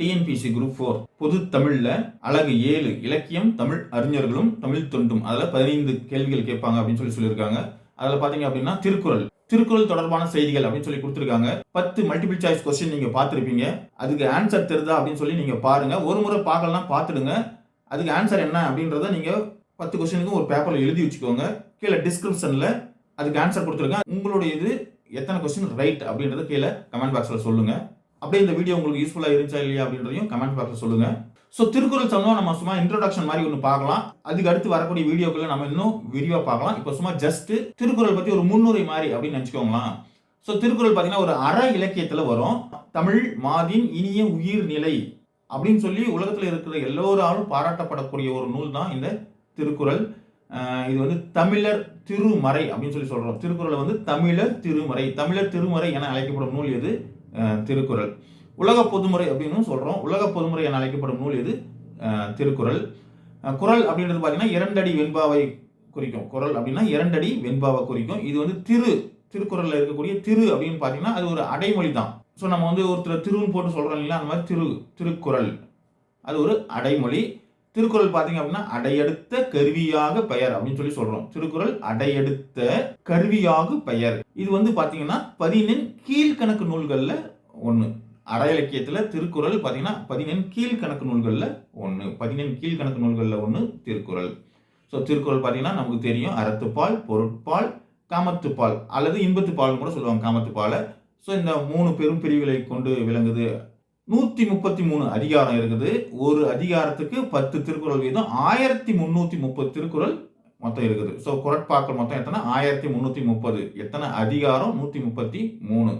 TNPSC group four பொது தமிழ்ல அழகு ஏழு இலக்கியம் தமிழ் அறிஞர்களும் தமிழ் தொண்டும். அதில் பதினைந்து கேள்விகள் கேட்பாங்க அப்படின்னு சொல்லி சொல்லியிருக்காங்க. அதில் பார்த்தீங்க அப்படின்னா திருக்குறள். திருக்குறள் தொடர்பான செய்திகள் அப்படின்னு சொல்லி கொடுத்துருக்காங்க. பத்து மல்டிபிள் சாய்ஸ் கொஸ்டின் நீங்கள் பார்த்துருப்பீங்க. அதுக்கு ஆன்சர் தெரிதா அப்படின்னு சொல்லி நீங்கள் பாருங்கள் ஒரு முறை பார்க்கலாம் பார்த்துடுங்க. அதுக்கு ஆன்சர் என்ன அப்படின்றத நீங்கள் பத்து கொஸ்டினுக்கும் ஒரு பேப்பரில் எழுதி வச்சுக்கோங்க. கீழே டிஸ்கிரிப்ஷனில் அதுக்கு ஆன்சர் கொடுத்துருங்க உங்களுடைய இது எத்தனை கொஸ்டின் ரைட் அப்படின்றத கீழே கமெண்ட் பாக்ஸில் சொல்லுங்கள் அப்படியே இந்த வீடியோ உங்களுக்கு யூஸ்ஃபுல்லாக இருந்துச்சா இல்லையா அப்படின்றதையும் கமெண்ட் பாக்ஸில் சொல்லுங்க. ஸோ திருக்குறள் சம்பவம் நம்ம சும்மா இன்ட்ரோடக்ஷன் மாதிரி ஒன்று பார்க்கலாம். அதுக்கு அடுத்து வரக்கூடிய வீடியோக்களை நம்ம இன்னும் விரிவாக பார்க்கலாம். இப்போ சும்மா ஜஸ்ட் திருக்குறள் பற்றி ஒரு முன்னுரை மாதிரி அப்படின்னு நினச்சிக்கோங்களேன். ஸோ திருக்குறள் பார்த்தீங்கன்னா ஒரு அற இலக்கியத்தில் வரும். தமிழ் மாதின் இனிய உயிர் நிலை அப்படின்னு சொல்லி உலகத்தில் இருக்கிற எல்லோராலும் பாராட்டப்படக்கூடிய ஒரு நூல் தான் இந்த திருக்குறள். இது வந்து தமிழர் திருமறை அப்படின்னு சொல்லி சொல்கிறோம் திருக்குறளை வந்து தமிழர் திருமறை தமிழர் திருமறை என அழைக்கப்படும் நூல் எது? திருக்குறள். உலக பொதுமுறை அப்படின்னு சொல்கிறோம் உலக பொதுமுறை என அழைக்கப்படும் நூல் எது? திருக்குறள். குரல் குறள் அப்படின்றது பார்த்தீங்கன்னா இரண்டடி வெண்பாவை குறிக்கும். குறள் அப்படின்னா இரண்டடி வெண்பாவை குறிக்கும். இது வந்து திரு திருக்குறளில் இருக்கக்கூடிய திரு அப்படின்னு பார்த்தீங்கன்னா அது ஒரு அடைமொழி தான். ஸோ நம்ம வந்து ஒருத்தர் திருன்னு போட்டு சொல்கிறோம் இல்லைங்களா? அந்த மாதிரி திரு திருக்குறள். அது ஒரு அடைமொழி. திருக்குறள் பார்த்தீங்க அப்படின்னா அடையெடுத்த கருவியாக பெயர் அப்படின்னு சொல்லி சொல்றோம். திருக்குறள் அடையெடுத்த கருவியாக பெயர். இது வந்து பார்த்தீங்கன்னா பதினெண் கீழ்கணக்கு நூல்களில் ஒன்று அடையிலக்கியத்தில் திருக்குறள் பார்த்தீங்கன்னா பதினெண் கீழ்கணக்கு நூல்களில் ஒன்று பதினெண் கீழ்கணக்கு நூல்களில் ஒன்று திருக்குறள். ஸோ திருக்குறள் பார்த்தீங்கன்னா நமக்கு தெரியும். அறத்துப்பால் பொருட்பால் காமத்துப்பால். அல்லது இன்பத்துப்பால்னு கூட சொல்லுவாங்க காமத்துப்பாலை. ஸோ இந்த மூணு பெரும் பிரிவுகளை கொண்டு விளங்குது நூற்றி முப்பத்தி மூணு அதிகாரம் இருக்குது. ஒரு அதிகாரத்துக்கு பத்து திருக்குறள் வீதம். ஆயிரத்தி முந்நூற்றி முப்பது திருக்குறள் மொத்தம் இருக்குது. ஸோ குரட்பாக்கள் மொத்தம் எத்தனை? ஆயிரத்தி முந்நூற்றி முப்பது. எத்தனை அதிகாரம்? நூற்றி முப்பத்தி மூணு.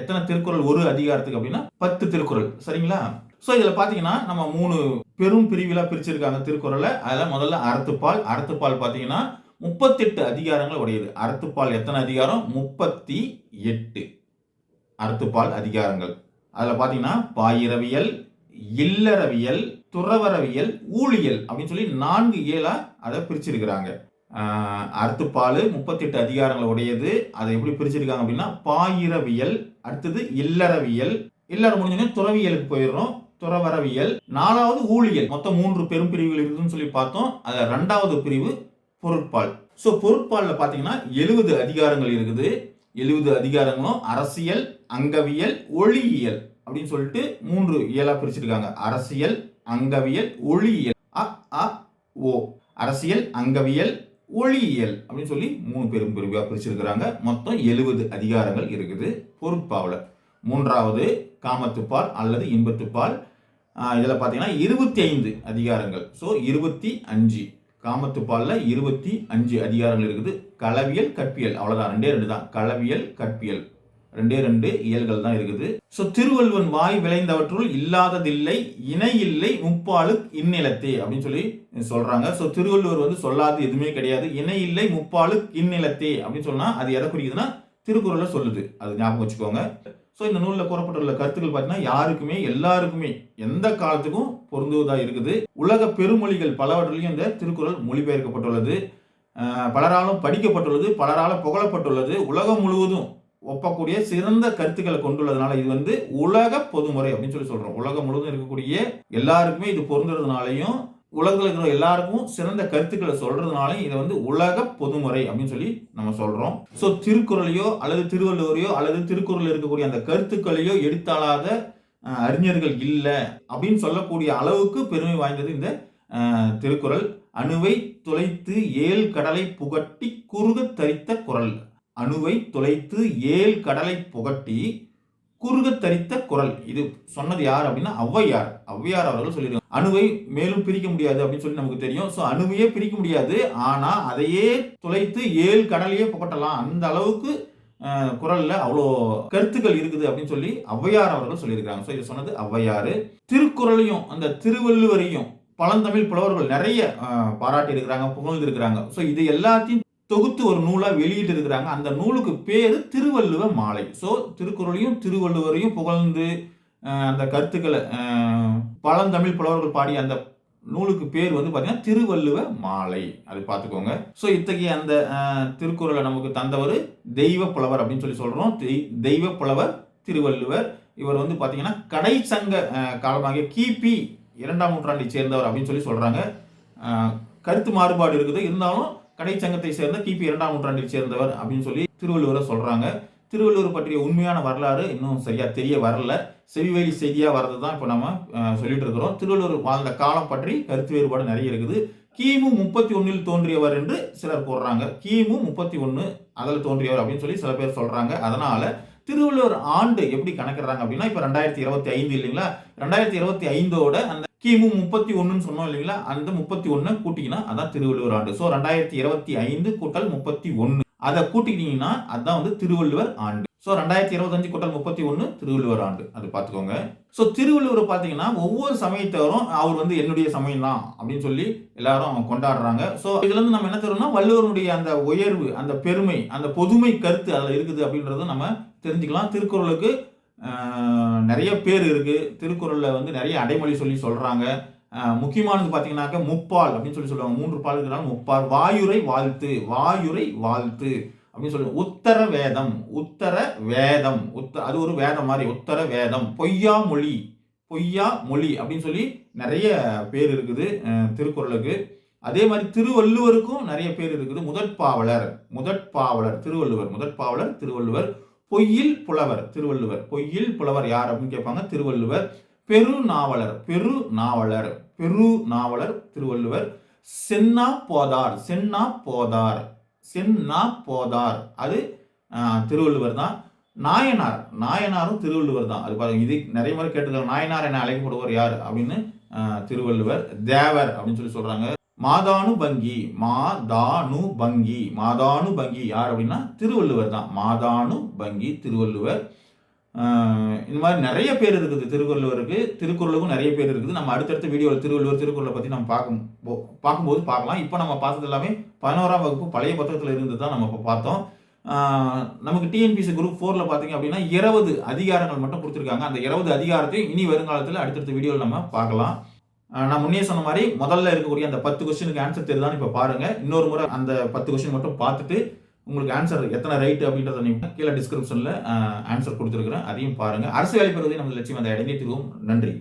எத்தனை திருக்குறள்? ஒரு அதிகாரத்துக்கு அப்படின்னா பத்து திருக்குறள். சரிங்களா? ஸோ இதில் பார்த்தீங்கன்னா நம்ம மூணு பெரும் பிரிவிலாக பிரிச்சிருக்காங்க திருக்குறளை. அதில் முதல்ல அறத்துப்பால். அறத்துப்பால் பார்த்தீங்கன்னா முப்பத்தெட்டு அதிகாரங்கள் உடையது. அறத்துப்பால் எத்தனை அதிகாரம்? முப்பத்தி எட்டு. அறத்துப்பால் அதிகாரங்கள். அதில் பார்த்தீங்கன்னா பாயிரவியல் இல்லறவியல் துறவரவியல் ஊழியல் அப்படின்னு சொல்லி நான்கு ஏழாக அதை பிரிச்சிருக்கிறாங்க. அறுத்துப்பால் முப்பத்தெட்டு அதிகாரங்கள் உடையது அதை எப்படி பிரிச்சிருக்காங்க அப்படின்னா பாயிரவியல் அடுத்தது இல்லறவியல். இல்லறம் முடிஞ்சோடனே துறவியலுக்கு போயிடுறோம். துறவரவியல் நாலாவது ஊழியல். மொத்தம் மூன்று பெரும் பிரிவுகள் இருக்குதுன்னு சொல்லி பார்த்தோம். அதில் ரெண்டாவது பிரிவு பொருட்பால். ஸோ பொருட்பாலில் பார்த்தீங்கன்னா எழுபது அதிகாரங்கள் இருக்குது. எழுபது அதிகாரங்களும் அரசியல் அங்கவியல் ஒளியியல் அப்படின்னு சொல்லிட்டு மூன்று இயலா பிரிச்சிருக்காங்க. அரசியல் அங்கவியல் ஒளியியல். அ அ ஓ. அரசியல் அங்கவியல் ஒளியியல் அப்படின்னு சொல்லி மூணு பெரும் பிரிவாக பிரிச்சிருக்கிறாங்க. மொத்தம் எழுபது அதிகாரங்கள் இருக்குது. பொருட்பாவில் மூன்றாவது காமத்துப்பால் அல்லது இன்பத்துப்பால். இதில் பார்த்தீங்கன்னா இருபத்தி ஐந்து அதிகாரங்கள். ஸோ இருபத்தி அஞ்சு. காமத்துப்பாலில் இருபத்தி அஞ்சு அதிகாரங்கள் இருக்குது. களவியல் கற்பியல். அவ்வளோதான் ரெண்டே ரெண்டு தான். களவியல் கற்பியல். ரெண்டே ரெண்டு இயல்கள் தான் இருக்குது. ஸோ திருவள்ளுவன் வாய் விளைந்தவற்றுள் இல்லாததில்லை இணை இல்லை முப்பாலு இந்நிலத்தே அப்படின்னு சொல்லி சொல்றாங்க. ஸோ திருவள்ளுவர் வந்து சொல்லாது எதுவுமே கிடையாது. இணை இல்லை முப்பாலு இந்நிலத்தே அப்படின்னு சொன்னா அது எதை குறிக்குதுன்னா திருக்குறளை சொல்லுது. அது ஞாபகம் வச்சுக்கோங்க. ஸோ இந்த நூலில் கூறப்பட்டுள்ள கருத்துக்கள் பார்த்தீங்கன்னா யாருக்குமே எல்லாருக்குமே எந்த காலத்துக்கும் பொருந்துவதாக இருக்குது. உலக பெருமொழிகள் பலவற்றிலையும் இந்த திருக்குறள் மொழிபெயர்க்கப்பட்டுள்ளது. பலராலும் படிக்கப்பட்டுள்ளது பலரால் புகழப்பட்டுள்ளது. உலகம் முழுவதும் ஒப்பக்கூடிய சிறந்த கருத்துக்களை கொண்டுள்ளதுனால இது வந்து உலக பொதுமுறை அப்படின்னு சொல்லி சொல்கிறோம் உலகம் முழுவதும் இருக்கக்கூடிய எல்லாருக்குமே இது பொருந்துறதுனாலையும் உலகத்தில் இருக்கிற எல்லாருக்கும் சிறந்த கருத்துக்களை சொல்றதுனால இதை வந்து உலக பொதுமுறை அப்படின்னு சொல்லி நம்ம சொல்றோம். ஸோ திருக்குறளையோ அல்லது திருவள்ளுவரையோ அல்லது திருக்குறளில் இருக்கக்கூடிய அந்த கருத்துக்களையோ எடுத்தாளாத அறிஞர்கள் இல்லை அப்படின்னு சொல்லக்கூடிய அளவுக்கு பெருமை வாய்ந்தது இந்த திருக்குறள். அணுவை துளைத்து ஏழு கடலை புகட்டி குறுகத் தரித்த குறள் அணுவை துளைத்து ஏழு கடலை புகட்டி குறுகத் தரித்த குறள் இது சொன்னது யார் அப்படின்னா ஔவையார். ஔவையார் அவர்கள் சொல்லியிருக்காங்க. அணுவை மேலும் பிரிக்க முடியாது அப்படின்னு சொல்லி நமக்கு தெரியும். ஸோ அணுவையே பிரிக்க முடியாது. ஆனால் அதையே துளைத்து ஏழு கடலையே புகட்டலாம். அந்த அளவுக்கு குரலில் அவ்வளோ கருத்துக்கள் இருக்குது அப்படின்னு சொல்லி ஔவையார் அவர்கள் சொல்லியிருக்காங்க ஸோ இது சொன்னது ஔவையார். திருக்குறளையும் அந்த திருவள்ளுவரையும் பழந்தமிழ் புலவர்கள் நிறைய பாராட்டி இருக்கிறாங்க புகழ்ந்து இருக்கிறாங்க ஸோ இது எல்லாத்தையும் தொகுத்து ஒரு நூலாக வெளியிட்டு இருக்கிறாங்க. அந்த நூலுக்கு பேர் திருவள்ளுவ மாலை. ஸோ திருக்குறளையும் திருவள்ளுவரையும் புகழ்ந்து அந்த கருத்துக்களை பழந்தமிழ் புலவர்கள் பாடிய அந்த நூலுக்கு பேர் வந்து பார்த்தீங்கன்னா திருவள்ளுவ மாலை. அது பார்த்துக்கோங்க ஸோ இத்தகைய அந்த திருக்குறளை நமக்கு தந்தவர் தெய்வ புலவர் அப்படின்னு சொல்லி சொல்கிறோம் தெய்- தெய்வ புலவர் திருவள்ளுவர். இவர் வந்து பார்த்தீங்கன்னா கடை சங்க காலமாகிய கிபி இரண்டாம் நூற்றாண்டை சேர்ந்தவர் அப்படின்னு சொல்லி சொல்கிறாங்க கருத்து மாறுபாடு இருக்குது. இருந்தாலும் கடைச்சங்கத்தை சேர்ந்த கிபி இரண்டாம் நூற்றாண்டில் சேர்ந்தவர் அப்படின்னு சொல்லி திருவள்ளுவரை சொல்றாங்க. திருவள்ளுவர் பற்றிய உண்மையான வரலாறு இன்னும் சரியா தெரிய வரல. செவிவெளி செய்தியா வர்றது தான் இப்போ நம்ம சொல்லிட்டு இருக்கிறோம். திருவள்ளுவர் வாழ்ந்த காலம் பற்றி கருத்து வேறுபாடு நிறைய இருக்குது. கிமு முப்பத்தி ஒன்னில் தோன்றியவர் என்று சிலர் கூறுறாங்க. கிமு முப்பத்தி ஒன்று அதில் தோன்றியவர் அப்படின்னு சொல்லி சில பேர் சொல்றாங்க. அதனால திருவள்ளுவர் ஆண்டு எப்படி கணக்கிடுறாங்க அப்படின்னா இப்போ ரெண்டாயிரத்தி இருபத்தி ஐந்து இல்லைங்களா? ரெண்டாயிரத்தி இருபத்தி ஐந்தோட அந்த கிமு முப்பத்தி ஒன்றுன்னு சொன்னோம் இல்லைங்களா? அந்த முப்பத்தி ஒன்று கூட்டிங்கன்னா அதான் திருவள்ளுவர் ஆண்டு. ஸோ ரெண்டாயிரத்தி இருபத்தி ஐந்து கூட்டல் முப்பத்தி ஒன்று அதை கூட்டிக்கிட்டீங்கன்னா அதுதான் வந்து திருவள்ளுவர் ஆண்டு. ஸோ ரெண்டாயிரத்தி இருபத்தஞ்சு கூட்டல் முப்பத்தி ஒன்று திருவள்ளுவர் ஆண்டு. அது பார்த்துக்கோங்க. ஸோ திருவள்ளுவர் பார்த்தீங்கன்னா ஒவ்வொரு சமயத்தவரும் அவர் வந்து என்னுடைய சமயம் தான் அப்படின்னு சொல்லி எல்லாரும் கொண்டாடுறாங்க. ஸோ இதுலேருந்து நம்ம என்ன தெரியும்னா வள்ளுவருடைய அந்த உயர்வு அந்த பெருமை அந்த பொதுமை கருத்து அதில் இருக்குது அப்படின்றத நம்ம தெரிஞ்சுக்கலாம். திருக்குறளுக்கு நிறைய பேர் இருக்குது திருக்குறளில் வந்து நிறைய அடைமொழி சொல்லி சொல்கிறாங்க முக்கியமானது பார்த்தீங்கன்னாக்க முப்பால் அப்படின்னு சொல்லி சொல்லுவாங்க. மூன்று பால் இருக்கிறாங்க முப்பால். வாயுரை வாழ்த்து. வாயுரை வாழ்த்து அப்படின்னு சொல்லுவாங்க உத்தர வேதம். உத்தர வேதம். உத்த அது ஒரு வேதம் மாதிரி. உத்தர வேதம். பொய்யா மொழி. பொய்யா மொழி அப்படின்னு சொல்லி நிறைய பேர் இருக்குது திருக்குறளுக்கு. அதே மாதிரி திருவள்ளுவருக்கும் நிறைய பேர் இருக்குது. முதற்பாவலர். முதற்பாவலர். திருவள்ளுவர். முதற்பாவலர் திருவள்ளுவர். பொய்யில் புலவர் திருவள்ளுவர். பொய்யில் புலவர் யார் அப்படின்னு கேட்பாங்க திருவள்ளுவர். பெரு நாவலர் பெரு நாவலர் பெரு நாவலர் திருவள்ளுவர். சென்னா போதார் சென்னா போதார் சென்னா போதார். அது திருவள்ளுவர் தான். நாயனார் நாயனாரும் திருவள்ளுவர் தான். அது பாருங்க இது நிறைய முறை கேட்டுக்கலாம் நாயனார் என அழைக்கப்படுவர் யார் அப்படின்னு திருவள்ளுவர். தேவர் அப்படின்னு சொல்லி சொல்றாங்க. மாதானு பங்கி மாதானு பங்கி. மாதானு பங்கி யார் அப்படின்னா திருவள்ளுவர் தான். மாதானு பங்கி திருவள்ளுவர். இந்த மாதிரி நிறைய பேர் இருக்குது திருவள்ளுவருக்கு திருக்குறளுக்கும் நிறைய பேர் இருக்குது. நம்ம அடுத்தடுத்த வீடியோவில் திருவள்ளுவர் திருக்குறளை பற்றி நம்ம பார்க்கும் பார்க்கும்போது பார்க்கலாம். இப்போ நம்ம பார்த்தது எல்லாமே பதினோராம் வகுப்பு பழைய புத்தகத்தில் இருந்து தான் நம்ம இப்போ பார்த்தோம். நமக்கு டிஎன்பிசி குரூப் ஃபோரில் பார்த்தீங்க அப்படின்னா இருபது அதிகாரங்கள் மட்டும் கொடுத்துருக்காங்க. அந்த இருபது அதிகாரத்தையும் இனி வருங்காலத்தில் அடுத்தடுத்த வீடியோவில் நம்ம பார்க்கலாம். நான் முன்னே சொன்ன மாதிரி முதல்ல இருக்கக்கூடிய அந்த பத்து கொஸ்டினுக்கு ஆன்சர் தெரியுதான்னு இப்போ பாருங்க. இன்னொரு முறை அந்த பத்து கொஸ்டின் மட்டும் பார்த்துட்டு உங்களுக்கு ஆன்சர் எத்தனை ரைட் அப்படின்றத நீங்கள் கீழே டிஸ்கிரிப்ஷனில் ஆன்சர் கொடுத்துருக்குறேன். அதையும் பாருங்க. அரசு வேலை பெறுவதை நமது லட்சியம். அந்த இடையே திருவோம் நன்றி.